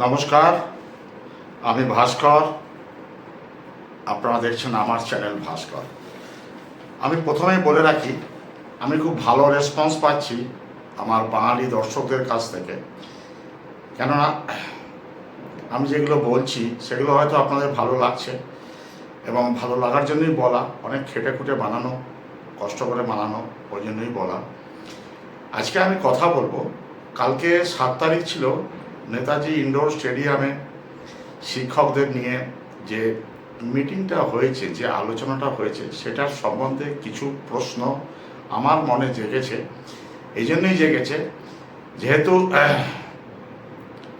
নমস্কার, আমি ভাস্কর। আপনারা দেখছেন আমার চ্যানেল ভাস্কর। আমি প্রথমেই বলে রাখি, আমি খুব ভালো রেসপন্স পাচ্ছি আমার বাঙালি দর্শকদের কাছ থেকে। কেননা, আমি যেগুলো বলছি, সেগুলো হয়তো আপনাদের ভালো লাগছে এবং ভালো লাগার জন্যই বলা, অনেক খেটে খুঁটে বানানো, কষ্ট করে বানানো, ওই জন্যই বলা। আজকে আমি কথা বলব, কালকে সাত তারিখ ছিল নেতাজি ইনডোর স্টেডিয়ামে শিক্ষকদের নিয়ে যে মিটিংটা হয়েছে, যে আলোচনাটা হয়েছে, সেটার সম্বন্ধে কিছু প্রশ্ন আমার মনে জেগেছে। এই জন্যই জেগেছে, যেহেতু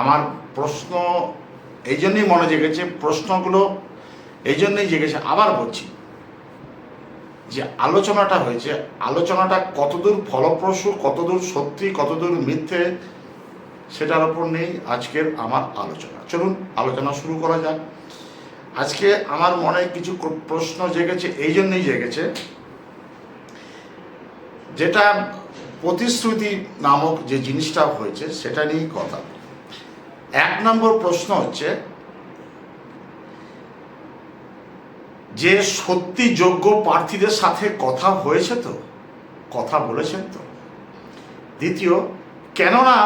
আমার প্রশ্ন এই জন্যই মনে জেগেছে প্রশ্নগুলো এই জন্যই জেগেছে। আবার বলছি, যে আলোচনাটা হয়েছে, আলোচনাটা কতদূর ফলপ্রসূ, কতদূর সত্যি, কতদূর মিথ্যে সেটার ওপর নেই আজকের আমার আলোচনা। চলুন, আলোচনা শুরু করা যাক। আজকে আমার মনে কিছু প্রশ্ন জেগেছে, এই জন্যই জেগেছে, যেটা প্রতিশ্রুতি নামক যে জিনিসটা হয়েছে, সেটা নিয়েই কথা। এক নম্বর প্রশ্ন হচ্ছে, যে সত্যি যোগ্য প্রার্থীদের সাথে কথা হয়েছে তো? কথা বলেছেন তো? দ্বিতীয়, কেননা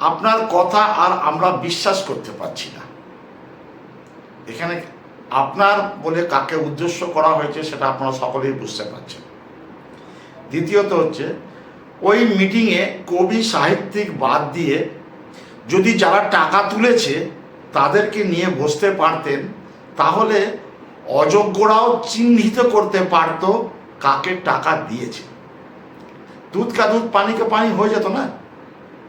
আপনার কথা আর আমরা বিশ্বাস করতে পারছি না। এখানে আপনার বলে কাকে উদ্দেশ্য করা হয়েছে সেটা আপনারা সকলেই বুঝতে পারছেন। দ্বিতীয়ত হচ্ছে, ওই মিটিংয়ে কবি সাহিত্যিক বাদ দিয়ে যদি যারা টাকা তুলেছে তাদেরকে নিয়ে বসতে পারতেন, তাহলে অযোগ্যরাও চিহ্নিত করতে পারত কাকে টাকা দিয়েছে। দুধ কা দুধ পানিকে পানি হয়ে যেত না?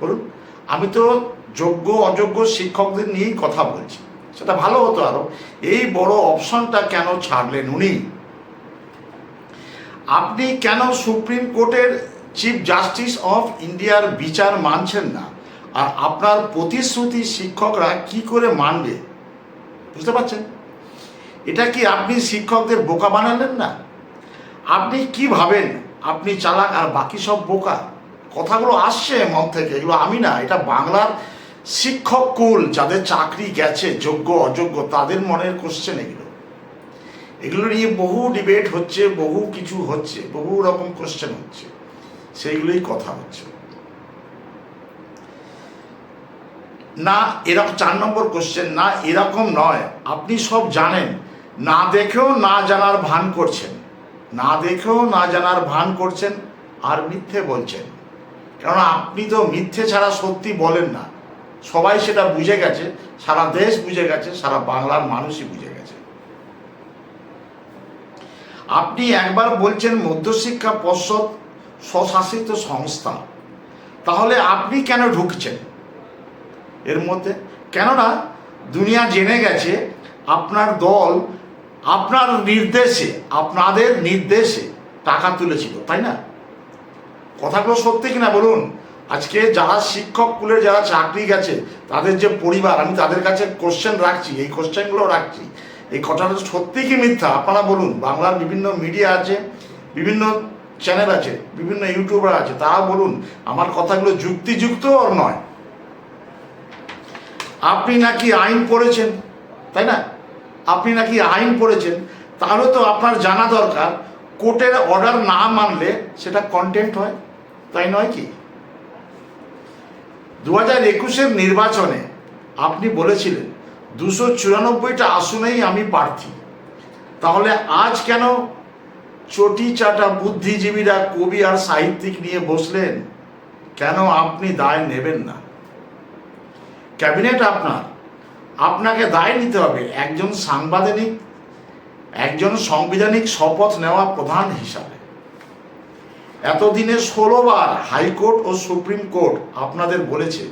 বলুন। আমি তো যোগ্য, অযোগ্য শিক্ষকদের নিয়েই কথা বলছি। সেটা ভালো হতো আরও। এই বড় অপশনটা কেন ছাড়লেন উনি? আপনি কেন সুপ্রিম কোর্টের চিফ জাস্টিস অফ ইন্ডিয়ার বিচার মানছেন না? আর আপনার প্রতিশ্রুতি শিক্ষকরা কি করে মানবে? বুঝতে পারছেন? এটা কি আপনি শিক্ষকদের বোকা বানালেন না? আপনি কি ভাবেন? আপনি চালাক আর বাকি সব বোকা? কথাগুলো আসছে মন থেকে, এগুলো আমি না, এটা বাংলার শিক্ষক কুল, যাদের চাকরি গেছে, যোগ্য, অযোগ্য, তাদের মনের কোশ্চেন এগুলো। এগুলো নিয়ে বহু ডিবেট হচ্ছে, বহু কিছু হচ্ছে, বহু রকম কোশ্চেন হচ্ছে, সেইগুলোই কথা হচ্ছে। না, এরকম চার নম্বর কোশ্চেন না, এরকম নয়, আপনি সব জানেন, না দেখেও না জানার ভান করছেন, না দেখেও না জানার ভান করছেন, আর মিথ্যে বলছেন। কারণ আপনি তো মিথ্যে ছাড়া সত্যি বলেন না। সবাই সেটা বুঝে গেছে, সারা দেশ বুঝে গেছে, সারা বাংলার মানুষই বুঝে গেছে। আপনি একবার বলছেন মধ্যশিক্ষা পর্ষদ স্বশাসিত সংস্থা। তাহলে আপনি কেন ঢুকছেন? এর মধ্যে কেননা দুনিয়া জেনে গেছে, আপনার দল আপনার নির্দেশে, আপনাদের নির্দেশে টাকা তুলেছিল, তাই না? কথাগুলো সত্যি কিনা বলুন? আজকে যারা শিক্ষক কুলের যারা চাকরি গেছে, তাদের যে পরিবার, আমি তাদের কাছে কোশ্চেন রাখছি, এই কোশ্চেনগুলো রাখছি। এই কথাটা সত্যি কি মিথ্যা? আপনারা বলুন, বাংলার বিভিন্ন মিডিয়া আছে, বিভিন্ন চ্যানেল আছে, বিভিন্ন ইউটিউবার আছে তারা বলুন, আমার কথাগুলো যুক্তিযুক্ত ওর নয়। আপনি নাকি আইন পড়েছেন, তাই না? আপনি নাকি আইন পড়েছেন, তাহলে তো আপনার জানা দরকার, কোর্টের অর্ডার না মানলে সেটা কন্টেন্ট হয়। তাই নয় কি? দু হাজার একুশের নির্বাচনে আপনি বলেছিলেন, দুশো চুরানব্বইটা আসনেই আমি প্রার্থী। তাহলে আজ কেন চটি চাটা বুদ্ধিজীবীরা কবি আর সাহিত্যিক নিয়ে বসলেন? কেন আপনি দায় নেবেন না? ক্যাবিনেট আপনার। আপনাকে দায় নিতে হবে একজন সাংবাদিক, একজন সাংবিধানিক শপথ নেওয়া প্রধান হিসাবে। এতদিনে ষোলোবার হাইকোর্ট ও সুপ্রিম কোর্ট আপনাদের বলেছে,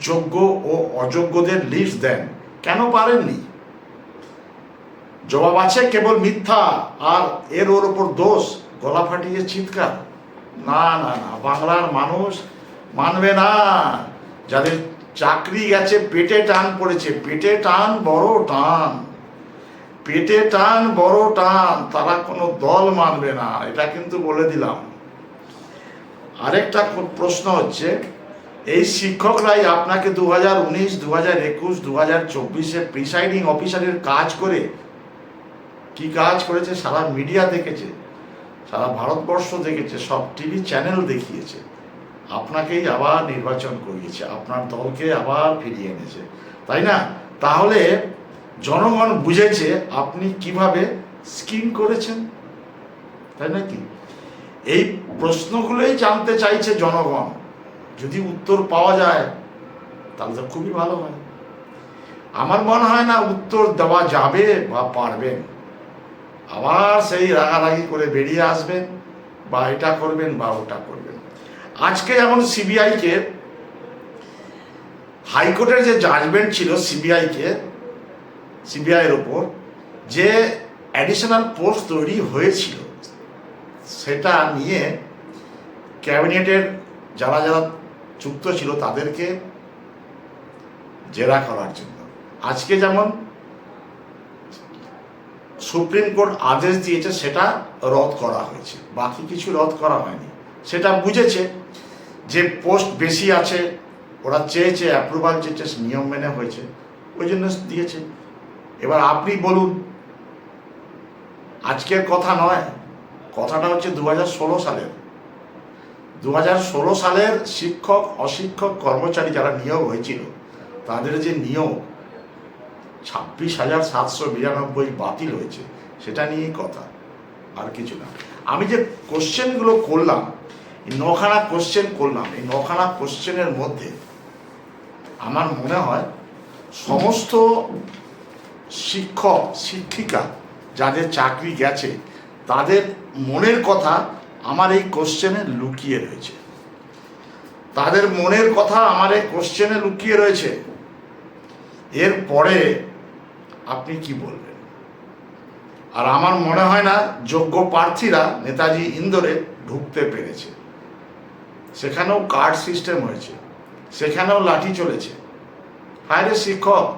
যোগ্য ও অযোগ্যদের লিস্ট দেন। কেন পারেননি? জবাব আছে, কেবল মিথ্যা আর এর ওর ওপর দোষ, গলা ফাটিয়ে চিৎকার। না না না, বাংলার মানুষ মানবে না। যাদের চাকরি গেছে, পেটে টান পড়েছে। পেটে টান, বড় টান। পেটে টান, বড় টান, তারা কোনো দল মানবে না। এটা কিন্তু বলে দিলাম। আরেকটা প্রশ্ন হচ্ছে, এই শিক্ষকরাই আপনাকে দু হাজার উনিশ দু হাজার একুশ দু হাজার চব্বিশে প্রিসাইডিং অফিসারের কাজ করে কি কাজ করেছে? সারা মিডিয়া দেখেছে, সারা ভারতবর্ষ দেখেছে, সব টিভি চ্যানেল দেখিয়েছে। আপনাকেই আবার নির্বাচন করিয়েছে, আপনার দলকে আবার ফিরিয়ে এনেছে। তাই না? তাহলে জনগণ বুঝেছে আপনি কীভাবে স্কিম করেছেন। তাই নাকি এই প্রশ্নগুলোই জানতে চাইছে জনগণ। যদি উত্তর পাওয়া যায়, তাহলে তো খুবই ভালো হয়। আমার মনে হয় না উত্তর দেওয়া যাবে বা পারবেন। আবার সেই রাগারাগি করে বেরিয়ে আসবেন, বা এটা করবেন বা ওটা করবেন। আজকে যেমন সিবিআইকে, হাইকোর্টের যে জাজমেন্ট ছিল সিবিআইকে, সিবিআইয়ের ওপর, যে অ্যাডিশনাল পোস্ট তৈরি হয়েছিল সেটা নিয়ে ক্যাবিনেটের যারা যারা যুক্ত ছিল তাদেরকে জেরা করার জন্য। আজকে যেমন সুপ্রিম কোর্ট আদেশ দিয়েছে সেটা রদ করা হয়েছে, বাকি কিছু রদ করা হয়নি। সেটা বুঝেছে যে পোস্ট বেশি আছে, ওরা চেয়েছে অ্যাপ্রুভাল চেয়েছে নিয়ম মেনে হয়েছে, ওই জন্য দিয়েছে। এবার আপনি বলুন, আজকের কথা নয় কথাটা হচ্ছে দু সালের। দু সালের শিক্ষক, অশিক্ষক, কর্মচারী যারা নিয়োগ হয়েছিল, তাদের যে নিয়োগ ছাব্বিশ হাজার সাতশো বিরানব্বই বাতিল হয়েছে, সেটা নিয়েই কথা, আর কিছু না। আমি যে কোশ্চেনগুলো করলাম নখানা কোশ্চেন করলাম, এই নখানা কোশ্চেনের মধ্যে আমার মনে হয় সমস্ত শিক্ষক, শিক্ষিকা যাদের চাকরি গেছে, তাদের মনের কথা আমার এই কোশ্চেনে লুকিয়ে রয়েছে। তাদের মনের কথা আমার এই কোশ্চেনে লুকিয়ে রয়েছে। এরপরে আপনি কি বলবেন? আর আমার মনে হয় না যোগ্য প্রার্থীরা নেতাজি ইন্দোরে ঢুকতে পেরেছে। সেখানেও কার্ড সিস্টেম হয়েছে। সেখানেও লাঠি চলেছে। হায় শিক্ষক,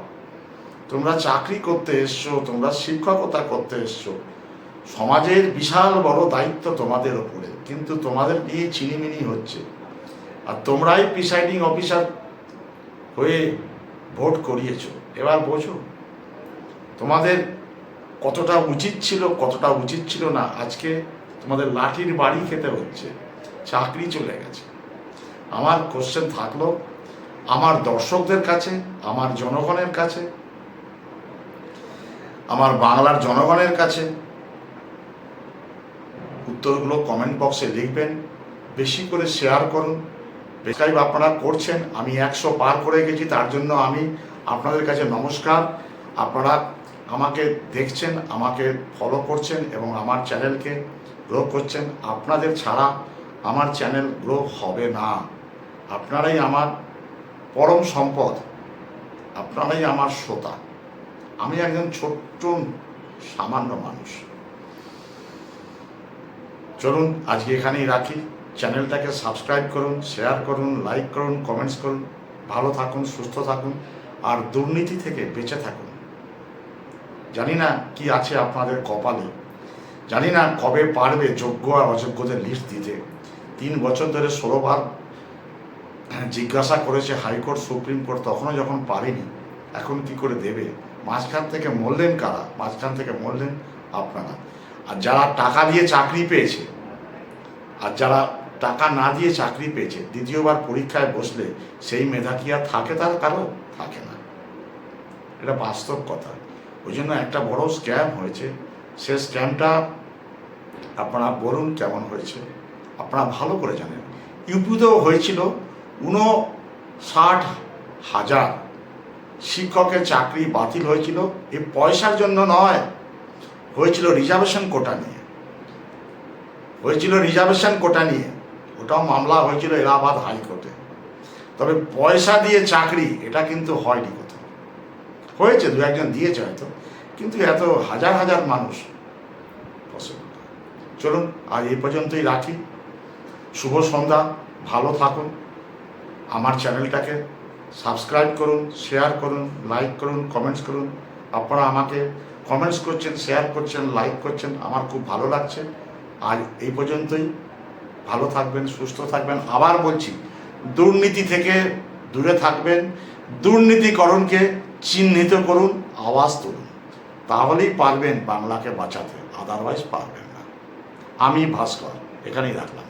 তোমরা চাকরি করতে এসছো, তোমরা শিক্ষকতা করতে এসছো। সমাজের বিশাল বড় দায়িত্ব তোমাদের ওপরে, কিন্তু তোমাদের নিয়ে চিনিমিনি হচ্ছে। আর তোমরাই প্রিসাইডিং অফিসার হয়ে ভোট করিয়েছো। এবার বোঝো, তোমাদের কতটা উচিত ছিল, কতটা উচিত ছিল না, আজকে তোমাদের লাঠির বাড়ি খেতে হচ্ছে, চাকরি চলে গেছে। আমার কোশ্চেন থাকল, আমার দর্শকদের কাছে, আমার জনগণের কাছে, আমার বাংলার জনগণের কাছে উত্তরগুলো কমেন্ট বক্সে লিখবেন। বেশি করে শেয়ার করুন। সাবস্ক্রাইব আপনারা করছেন, আমি একশো পার করে গেছি, তার জন্য আমি আপনাদের কাছে নমস্কার। আপনারা আমাকে দেখছেন, আমাকে ফলো করছেন এবং আমার চ্যানেলকে গ্রো করছেন। আপনাদের ছাড়া আমার চ্যানেল গ্রো হবে না। আপনারাই আমার পরম সম্পদ। আপনারাই আমার শ্রোতা। আমি একজন ছোট্ট, সামান্য মানুষ। চলুন, আজকে এখানেই রাখি। চ্যানেলটাকে সাবস্ক্রাইব করুন, শেয়ার করুন, লাইক করুন, কমেন্টস করুন। ভালো থাকুন, সুস্থ থাকুন আর দুর্নীতি থেকে বেঁচে থাকুন। জানি না কি আছে আপনাদের কপালে। জানি না কবে পারবে যোগ্য আর অযোগ্যদের লিস্ট দিতে। তিন বছর ধরে ষোলোবার জিজ্ঞাসা করেছে হাইকোর্ট, সুপ্রিম কোর্ট, তখনও যখন পারেনি, এখন কি করে দেবে? মাঝখান থেকে মরলেন কারা? মাঝখান থেকে মরলেন আপনারা। আর যারা টাকা দিয়ে চাকরি পেয়েছে, আর যারা টাকা না দিয়ে চাকরি পেয়েছে, দ্বিতীয়বার পরীক্ষায় বসলে সেই মেধা কি আর থাকে তার? কারও? থাকে না। এটা বাস্তব কথা। ওই জন্য একটা বড় স্ক্যাম হয়েছে। সে স্ক্যামটা আপনারা বলুন কেমন হয়েছে। আপনারা ভালো করে জানেন। ইউপিতেও হয়েছিল উনষাট হাজার শিক্ষকের চাকরি বাতিল হয়েছিল। এই পয়সার জন্য নয়। হয়েছিল রিজার্ভেশন কোটা নিয়ে। হয়েছিল রিজার্ভেশন কোটা নিয়ে। ওটাও মামলা হয়েছিল এলাহাবাদ হাইকোর্টে। তবে পয়সা দিয়ে চাকরি, এটা কিন্তু হয়নি কোথাও। হয়েছে, দু একজন দিয়েছে হয়তো, কিন্তু এত হাজার হাজার মানুষ চলুন আর এই পর্যন্তই রাখি। শুভ সন্ধ্যা, ভালো থাকুন। আমার চ্যানেলটাকে সাবস্ক্রাইব করুন, শেয়ার করুন, লাইক করুন, কমেন্টস করুন। আপনারা আমাকে কমেন্টস করছেন শেয়ার করছেন লাইক করছেন, আমার খুব ভালো লাগছে। আজ এই পর্যন্তই। ভালো থাকবেন, সুস্থ থাকবেন। আবার বলছি, দুর্নীতি থেকে দূরে থাকবেন, দুর্নীতিকরণকে চিহ্নিত করুন, আওয়াজ তুলুন। তাহলেই পারবেন বাংলাকে বাঁচাতে আদারওয়াইজ পারবেন না। আমি ভাস্কর, এখানেই রাখলাম।